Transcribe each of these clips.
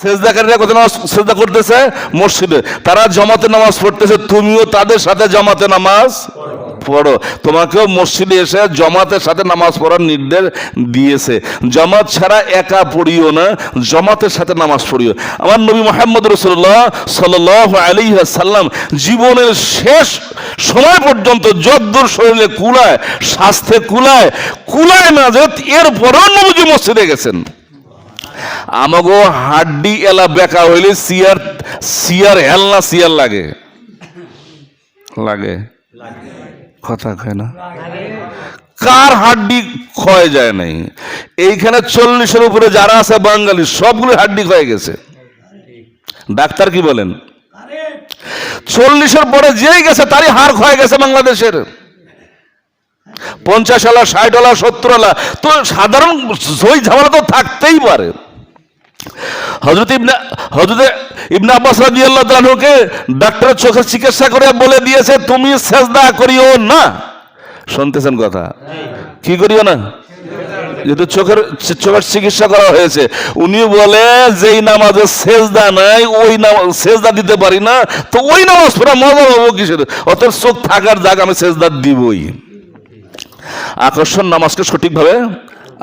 সেজদাকারীরা কোথায় নামাজ সেজদা করতেছে? মসজিদে। তারা জমাতে নামাজ পড়তেছে, তুমিও তাদের সাথে জমাতে নামাজ পড়ো। তোমাকেও মসজিদে এসে জমাতের সাথে নামাজ পড়ার নির্দেশ দিয়েছে। জমাত ছাড়া একা পড়িও না, জমাতের সাথে নামাজ পড়িও। আমার নবী মোহাম্মদ রসুল্লাহ সাল আলী সাল্লাম জীবনের শেষ সময় পর্যন্ত যদ্দূর শরীরে কুলায়, স্বাস্থ্যে কুলায় কুলায় না যে এরপরেও নবীজি মসজিদে গেছেন। আমাগো হাড্ডি এলা বেকা হইলে সিয়ার সিয়ার হেলনা সিয়ার লাগে? লাগে। কথা কয় না? কার হাড্ডি ক্ষয় যায় নাই? এইখানে চল্লিশের উপরে যারা আছে বাঙালি, সবগুলো হাড্ডি ক্ষয়ে গেছে। ডাক্তার কি বলেন? চল্লিশের পরে যেই গেছে, তারই হাড় ক্ষয়ে গেছে বাংলাদেশের। পঞ্চাশ আলা ষাট আলা সত্তর আলা তো সাধারণ ঝামেলা তো থাকতেই পারে। হজরত ইবনা হজরত ইবনা আব্বাস রাদিয়াল্লাহু তাআলাকে ডাক্তার চোখের চিকিৎসা করে বলে দিয়েছে, তুমি সেজদা করিও না। শুনতেছেন কথা? কি করিও না? যেহেতু চোখের চোখের চিকিৎসা করা হয়েছে উনি বলে, যেই নামাজে সেজদা নাই, ওই নামাজ সেজদা দিতে পারি না, তো ওই নামাজ পড়া মজা পাবো কিসের? অত চোখ থাকার জায়গা আমি সেজদা দিবই। আকর্ষণ নামাজকে সঠিকভাবে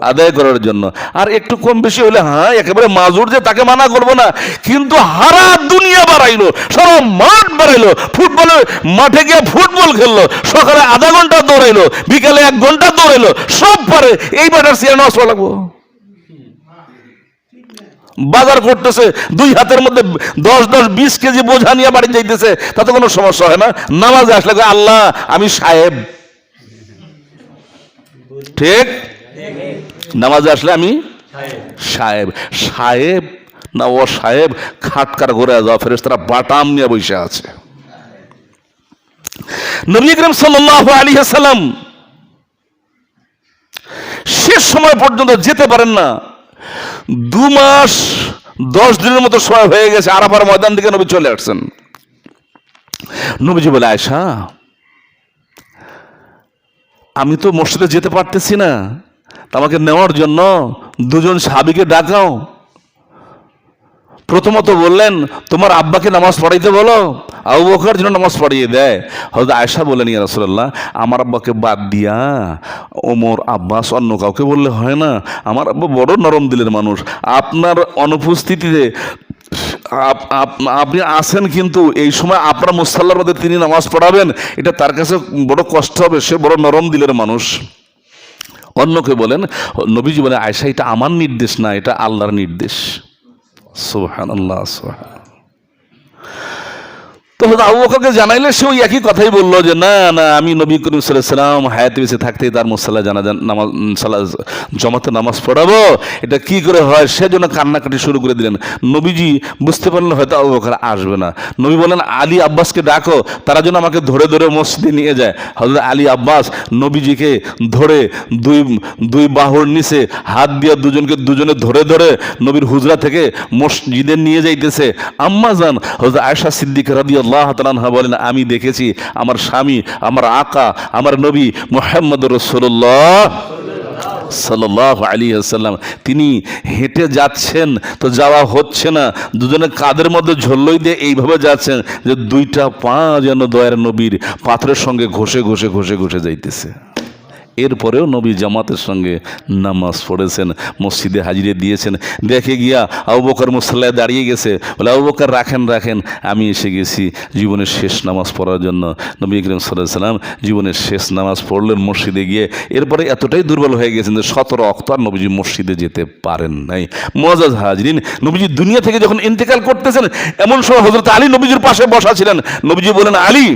আদায় করার জন্য। আর একটু কম বেশি হলে হ্যাঁ একেবারে মাজুর যে তাকে মানা করব না, কিন্তু হারা দুনিয়া বাড়াইলো, সারা মাঠ বাড়াইলো, ফুটবলের মাঠে গিয়ে ফুটবল খেললো, সকালে আধা ঘণ্টা দৌড়াইলো, বিকালে এক ঘণ্টা দৌড়াইলো, সব পারে এই ব্যাটার সিয়ার নষ্ট লাগবো। বাজার করতেছে, দুই হাতের মধ্যে দশ দশ, বিশ কেজি বোঝা নিয়ে বাড়ি যাইতেছে, তাতে কোনো সমস্যা হয় না, নামাজে আসলে আল্লাহ, আমি সাহেব। ঠিক? নামাজে আসলে আমি সাহেব সাহেব না, ও সাহেব খাটকার ঘুরে যাওয়া ফেরেস তারা বাটাম নিয়ে বসে আছে। শেষ সময় পর্যন্ত যেতে পারেন না। দু মাস, দশ দিনের মতো সময় হয়ে গেছে, আরাফার ময়দান থেকে নবী চলে আসছেন। নবীজি বলে আয়সা আমি তো মসজিদে যেতে পারতেছি না। তা আমাকে নেওয়ার জন্য দুজন সাবিকে ডাকাও। প্রথমত বললেন, তোমার আব্বাকে নামাজ পড়াইতে বলো, আবু বকর জন্য নামাজ পড়িয়ে দেয় হয়তো আয়সা বলেন ইয়া রাসূলুল্লাহ, আমার আব্বাকে বাদ দিয়া ওমর, আব্বাস অন্য কাউকে বললে হয় না। আমার আব্বা বড় নরম দিলের মানুষ। আপনার অনুপস্থিতিতে আপ- আপ- আপনি আসেন কিন্তু এই সময় আপনার মুসাল্লার মধ্যে তিনি নামাজ পড়াবেন। এটা তার কাছে বড় কষ্ট হবে, সে বড় নরম দিলের মানুষ। অন্যকে বলেন, নবীজি বলে আয়সা এটা আমার নির্দেশ না, এটা আল্লাহর নির্দেশ। সোহান আল্লাহ সুবহান তো আবু বকরকে জানাইলে সে ওই একই কথাই বলল যে, না না, আমি নবী করিম সাল্লাম হায়াতে বেঁচে থাকতেই তার মুসাল্লা জানা নামাজ সাল্লাহ জমাতে নামাজ পড়াবো। এটা কি করে হয়? সেজন্য কান্নাকাটি শুরু করে দিলেন। নবীজি বুঝতে পারলেন হয়তো আবু বকর আসবে না। নবী বলেন আলী আব্বাসকে ডাকো, তারা যেন আমাকে ধরে ধরে মসজিদে নিয়ে যায়। হজরত আলী আব্বাস নবীজিকে ধরে দুই দুই বাহুর নিচে হাত দিয়ে দুজনকে দুজনে ধরে ধরে নবীর হুজরা থেকে মসজিদে নিয়ে যাইতেছে। আম্মা যান হজরত আয়সা সিদ্দিক রাদি আল্লাহ তালানহা বলেন, আমি দেখেছি আমার স্বামী, আমার আকা, আমার নবী মোহাম্মদ রসুল্লাহ সাল্লাহ আলী আসাল্লাম তিনি হেঁটে যাচ্ছেন, তো যাওয়া হচ্ছে না। দুজনে কাদের মধ্যে ঝল্লই দিয়ে এইভাবে যাচ্ছেন যে দুইটা পা যেন দয়ার নবীর পাথরের সঙ্গে ঘষে ঘষে ঘষে ঘষে যাইতেছে। এরপরেও নবী জামাতের সঙ্গে নামাজ পড়েছেন, মসজিদে হাজিরে দিয়েছেন। দেখে গিয়া আবু বকর মুসাল্লায় দাঁড়িয়ে গেছে। বলে, আবু বকর, রাখেন রাখেন, আমি এসে গেছি জীবনের শেষ নামাজ পড়ার জন্য। নবী করিম সাল্লাহ সাল্লাম জীবনের শেষ নামাজ পড়লেন মসজিদে গিয়ে। এরপরে এতটাই দুর্বল হয়ে গেছেন যে সতেরো অক্টার নবীজি মসজিদে যেতে পারেন নাই। মজাজ হাজরিন, নবীজি দুনিয়া থেকে যখন ইন্তেকাল করতেছেন, এমন সময় হজরত আলী নবীজির পাশে বসা ছিলেন। নবীজি বলেন আলী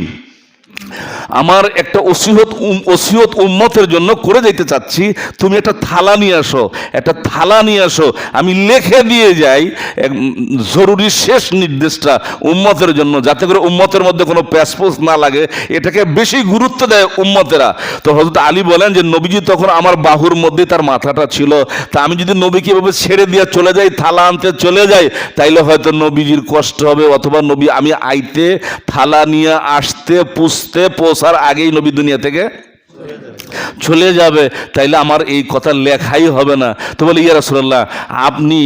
আমার একটা ওসিহত উম- ওসিয়ত উম্মতের জন্য করে যেতে চাচ্ছি, তুমি একটা থালা নিয়ে আসো, একটা থালা নিয়ে আসো, আমি লেখে দিয়ে যাই জরুরি শেষ নির্দেশটা উম্মতের জন্য, যাতে করে উম্মতের মধ্যে কোনো প্যাসপোস না লাগে, এটাকে বেশি গুরুত্ব দেয় উম্মতেরা। তো হজরত আলী বলেন যে, নবীজি তখন আমার বাহুর মধ্যে তার মাথাটা ছিল, তা আমি যদি নবীকে এভাবে ছেড়ে দিয়ে চলে যাই, থালা আনতে চলে যাই, তাইলে হয়তো নবীজির কষ্ট হবে, অথবা নবী, আমি আইতে থালা নিয়ে আসতে পুষতে পোষার আগেই নবী দুনিয়া থেকে চলে যাবে, তাইলে আমার এই কথা লেখাই হবে না। তো বলে, ইয়া রাসূলুল্লাহ, আপনি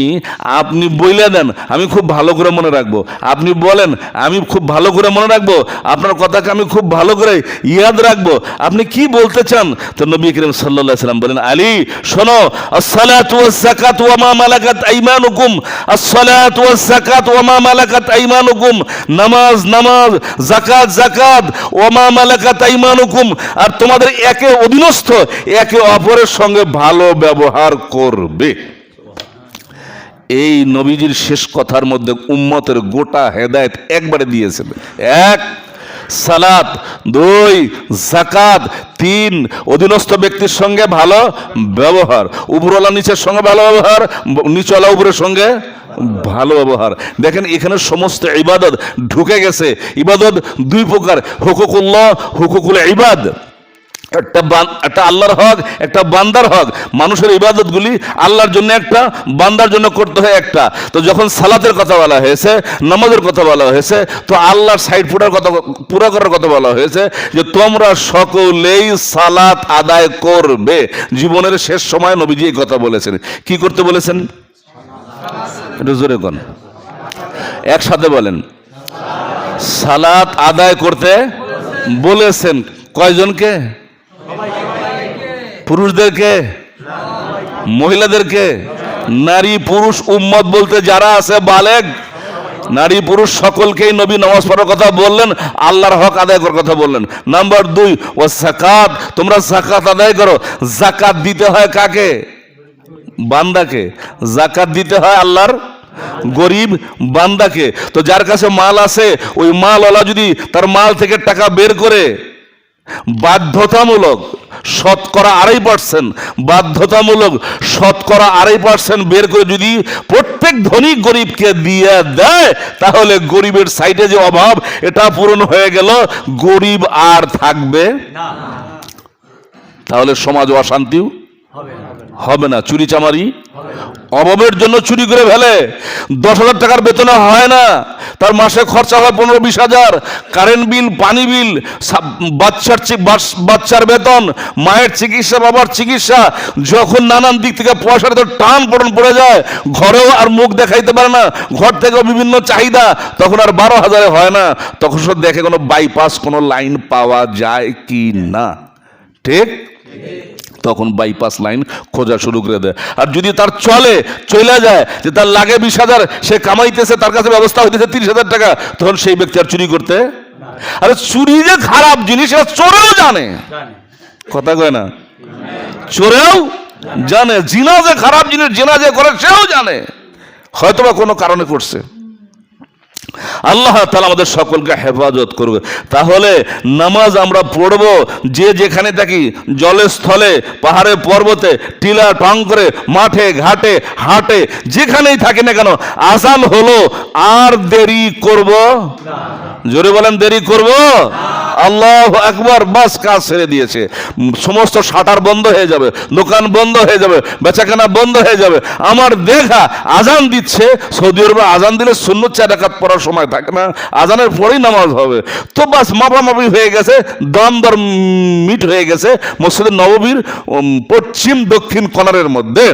আপনি বইলে দেন, আমি খুব ভালো করে মনে রাখব। আপনি বলেন, আমি খুব ভালো করে মনে রাখব, আপনার কথাকে আমি খুব ভালো করে ইয়াদ রাখব। আপনি কি বলতে চান? তো নবী করিম আলাইহি সাল্লাম বলেন, আলী, শোনো, আসসালাতু যাকাত ওয়া মা মালাকাত আইমানুকুম, আসসালাতু যাকাত ওয়া মা মালাকাত আইমানুকুম, নামাজ নামাজ, যাকাত যাকাত, ওয়া মা মালাকাত আইমানুকুম। আর তোমাদের একে অধীনস্থ, একে অপরের সঙ্গে ভালো ব্যবহার করবে। এই নবীজির শেষ কথার মধ্যে উম্মতের গোটা হেদায়েত একবারে দিয়েছেন। এক, সালাত। দুই জাকাত তিন, অধীনস্থ ব্যক্তির সঙ্গে ভালো ব্যবহার। উপরওয়ালা নিচের সঙ্গে ভালো ব্যবহার, নিচওয়ালা উপরের সঙ্গে ভালো ব্যবহার। দেখেন, এখানে সমস্ত ইবাদত ঢুকে গেছে। ইবাদত দুই প্রকার, হুকুকুল্লাহ, হুকুকুল ইবাদ। একটা একটা আল্লাহর হক, একটা বান্দার হক। মানুষের ইবাদতগুলি আল্লাহর জন্য একটা, বান্দার জন্য করতে হয় একটা। তো যখন সালাতের কথা বলা হয়েছে, নামাজের কথা বলা হয়েছে, তো আল্লাহর সাইড ফুটার কথা, পুরা করার কথা বলা হয়েছে যে তোমরা সকলেই সালাত আদায় করবে। জীবনের শেষ সময় নবীজি এই কথা বলেছেন। কি করতে বলেছেন? একটু জোরে একসাথে বলেন। সালাত আদায় করতে বলেছেন। কয়জনকে? পুরুষদেরকে, মহিলাদেরকে, নারী, পুরুষ, উম্মত বলতে যারা আছে বালেগ, নারী, পুরুষ, সকলকেই নবী নামাজ পড়ার কথা বললেন, আল্লাহর হক আদায় করার কথা বললেন। নাম্বার দুই ও সাকাত, তোমরা জাকাত আদায় করো। জাকাত দিতে হয় কাকে? বান্দাকে। জাকাত দিতে হয় আল্লাহর গরিব বান্দাকে। তো যার কাছে মাল আছে, ওই মালওয়ালা যদি তার মাল থেকে টাকা বের করে বাধ্যতামূলক শতকরা আড়াই পার্সেন্ট, বাধ্যতামূলক শতকরা আড়াই পার্সেন্ট বের করে যদি প্রত্যেক ধনী গরিবকে দিয়ে দেয়, তাহলে গরিবের সাইডে যে অভাব, এটা পূরণ হয়ে গেল। গরিব আর থাকবে তাহলে সমাজ অশান্তিও। হবে না। চুরি চামারি? অভাবের জন্য চুরি করে ফেলে। দশ হাজার টাকার বেতনে হয় না। তার মাসে খরচা হয় পনেরো বিশ হাজার। কারেন্ট বিল, পানি বিল বাচ্চার বাচ্চার বেতন, মায়ের চিকিৎসা, বাবার চিকিৎসা। যখন নানান দিক থেকে পয়সাটা তো টান পড়ন পড়ে যায়, ঘরেও আর মুখ দেখাইতে পারে না। ঘর থেকেও বিভিন্ন চাহিদা, তখন আর বারো হাজারে হয় না। তখন সব দেখে কোনো বাইপাস কোনো লাইন পাওয়া যায় কি না? ঠিক? তখন বাইপাস লাইন খোঁজা শুরু করে দেয়। আর যদি তার চলে চলে যায় যে তার লাগে বিশ হাজার সে কামাইতেছে তার কাছে ব্যবস্থা হইতেছে তিরিশ হাজার টাকা তখন সেই ব্যক্তি আর চুরি করতে আরে চুরি যে খারাপ জিনিস এটা চোরেও জানে। কথা কয় না? চোরেও জানে। জিনা যে খারাপ জিনিস জিনা যে করে সেও জানে। হয়তোবা কোনো কারণে করছে। আল্লাহ তালা আমাদের সকলকে হেফাজত করবে তাহলে নামাজ আমরা পড়ব যে যেখানে থাকি জলের স্থলে পাহাড়ে পর্বতে টিলা টং করে মাঠে ঘাটে হাটে যেখানেই থাকি না কেন আসান হলো আর দেরি করব? জোরে বলেন দেরি করব? আল্লাহ একবার বাস কাজ ছেড়ে দিয়েছে। সমস্ত শাটার বন্ধ হয়ে যাবে, দোকান বন্ধ হয়ে যাবে, বেচাকেনা বন্ধ হয়ে যাবে। আমার দেখা আজান দিচ্ছে সৌদি আরবে আজান দিলে শূন্য চার একাত পড়ার সময় থাকে না, আজানের পরেই নামাজ হবে। তো বাস মাপামাপি হয়ে গেছে, দম দর মিট হয়ে গেছে, মসজিদের নববীর পশ্চিম দক্ষিণ কর্নারের মধ্যে।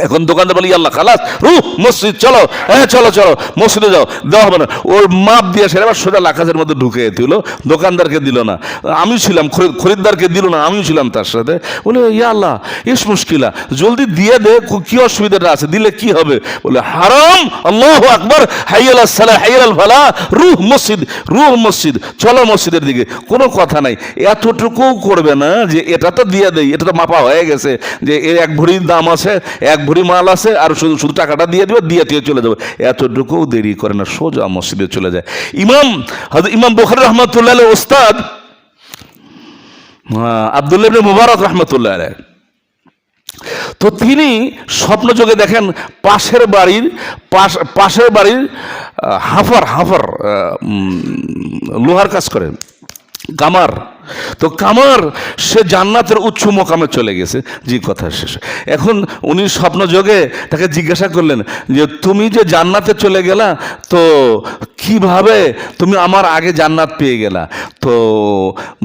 এখন দোকানদার বলি আল্লাহ খালাস রু মসজিদ, চলো হ্যাঁ চলো চলো, মসজিদে যাও, দেওয়া হবে না। ওর মাপ দিয়ে সেটা আবার সোজা লাখাজের মধ্যে ঢুকে দিল, দোকানদারকে দিল না। আমি ছিলাম খরিদ- খরিদ্দারকে দিল না, আমিও ছিলাম তার সাথে। বলে ইয়া আল্লাহ ইস মুশকিলা, জলদি দিয়ে দে, কো- অসুবিধাটা আছে, দিলে কি হবে? বলে, হারাম, আল্লাহ আকবর, হাইয়াল সালা হাইয়াল ফালা রুহ, মসজিদ রুহ, মসজিদ, চলো মসজিদের দিকে। কোনো কথা নাই। এতটুকুও করবে না যে, এটা তো দিয়ে দেই, এটা তো মাপা হয়ে গেছে, যে এর এক ভরির দাম আছে, এক ভরি মাল আছে আর শুধু শুধু টাকাটা দিয়ে দিবে, দিয়ে দিয়ে চলে যাবে। এতটুকুও দেরি করে না, সোজা মসজিদে চলে যায়। ইমাম ইমাম বুখারী রহমতুল্লাহ ওস্তাদ আব্দুল্লাহ মুবারক রহমতুল্লাহ তো তিনি স্বপ্ন যোগে দেখেন পাশের বাড়ির, পাশ, পাশের বাড়ির হাফার হাফার লোহার কাজ করেন গামার। তো কামার, সে জান্নাতের উচ্চ মোকামে চলে গেছে। জি, কথা শেষ। এখন উনি স্বপ্ন যোগে তাকে জিজ্ঞাসা করলেন যে, তুমি যে জান্নাতে চলে গেলা, তো কীভাবে তুমি আমার আগে জান্নাত পেয়ে গেলা? তো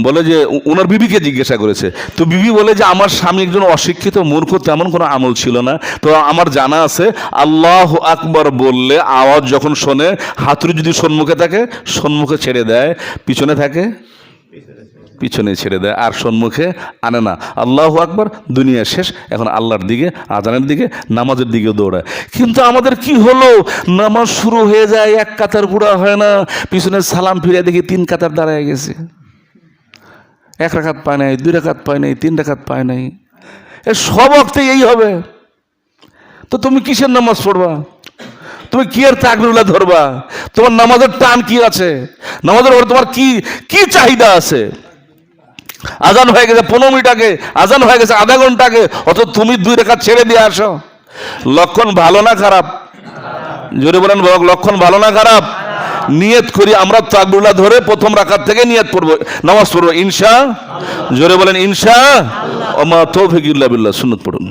বলে যে ওনার বিবিকে জিজ্ঞাসা করেছে। তো বিবি বলে যে, আমার স্বামী একজন অশিক্ষিত মূর্খ, তেমন কোনো আমল ছিল না। তো আমার জানা আছে, আল্লাহ আকবর বললে আওয়াজ যখন শোনে, হাতুড়ি যদি সম্মুখে থাকে সম্মুখে ছেড়ে দেয়, পিছনে থাকে? পিছনে ছেড়ে দেয়, আর সম্মুখে আনে না। আল্লাহ আকবর, দুনিয়া শেষ। এখন আল্লাহর দিকে, আজানের দিকে, নামাজের দিকে দৌড়ায়। কিন্তু আমাদের কি হলো? নামাজ শুরু হয়ে যায়, এক কাতার পুরা হয় না, পিছনে সালাম ফিরে দেখি তিন কাতার দাঁড়ায় গেছে। এক রাখাত পায় নাই, দুই রাখাত পায় নাই, তিন রাখাত পায় নাই। এ সব অর্থে এই হবে। তো তুমি কিসের নামাজ পড়বা? তুমি কি আর তাকবিরুল্লাহ ধরবা? তোমার নামাজের টান কি আছে? নামাজের ওপর তোমার কি কি চাহিদা আছে? আজান হয়ে গেছে, পনেরো মিনিট আগে, আজান হয়ে গেছে, আধা ঘণ্টা আগে। অত তুমি দুই রেখা ছেড়ে দিয়ে আসো। লক্ষণ ভালো না খারাপ? জোরে বলেন লক্ষণ ভালো না খারাপ? নিয়ত করি, আমরা তাকবুল্লাহ ধরে প্রথম রাখার থেকে নিয়ত পড়ব, নামাজ পড়ব। ইনশা, জোরে বলেন ইনশা ওমা তৌফিকুল্লাহ বিল্লাহ, সুন্নত পড়ুন।